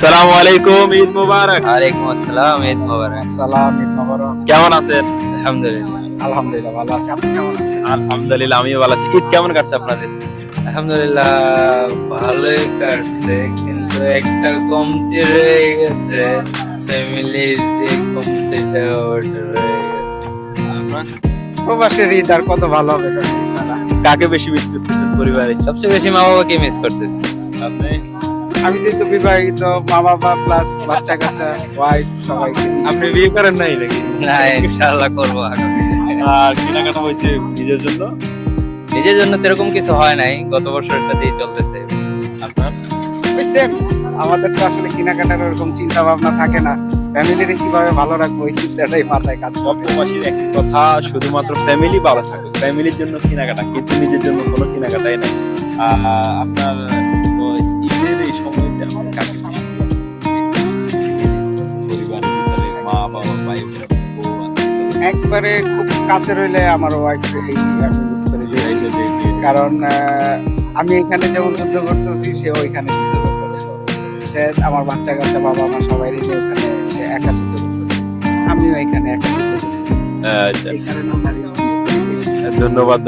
সালাম আলাইকুম ঈদ মুবারক। ওয়ালাইকুম আসসালাম ঈদ মোবারক। সালাম ঈদ মোবারক। কেমন আছেন? আলহামদুলিল্লাহ। আলহামদুলিল্লাহ ভালো আছি। আপনি কেমন আছেন? আলহামদুলিল্লাহ আমিও ভালো আছি। ঈদ কেমন কাটছে আপনাদের? আলহামদুলিল্লাহ ভালোই কাটছে কিন্তু একটা কমতি রয়ে গেছে। ফ্যামিলির যে কমতিটা ওটা রয়ে গেছে। প্রবাসের ঈদ আর কত ভালো হবে কাকে বেশি মিস করতেছেন পরিবারে? সবচেয়ে বেশি মা বাবাকে মিস করতেছি। আপনি? আমি যেহেতু বিবাহিত মা বাবা প্লাস বাচ্চা কাচ্চা ওয়াইফ সবাইকে। আপনি বিয়ে করেন নাই নাকি? না ইনশাআল্লাহ করব আর কেনাকাটা হয়েছে নিজের জন্য? নিজের জন্য তো এরকম কিছু হয় নাই গত বছরটা দিয়ে চলতেছে। আপনার? সেম আমাদের তো আসলে কেনাকাটার ওরকম চিন্তা ভাবনা থাকে না। ফ্যামিলির কীভাবে ভালো রাখব এই চিন্তাটাই মাথায় কাজ করে। প্রবাসীর একই কথা শুধুমাত্র ফ্যামিলি ভালো থাকে ফ্যামিলির জন্য কেনাকাটা কিন্তু নিজের জন্য কোনো কেনাকাটাই নাই। আপনার একবারে খুব কাছে রইলে আমার ওয়াইফ আমি মিস করি বেশি কারণ আমি এখানে যেমন যুদ্ধ করতেছি সে ওইখানে যুদ্ধ করতেছে। সে আমার বাচ্চা কাচ্চা বাবা মা সবাই নিয়ে ওখানে সে একা যুদ্ধ করতেছে। আমিও এখানে একা যুদ্ধ করতেছি। আচ্ছা, এই করি ধন্যবাদ।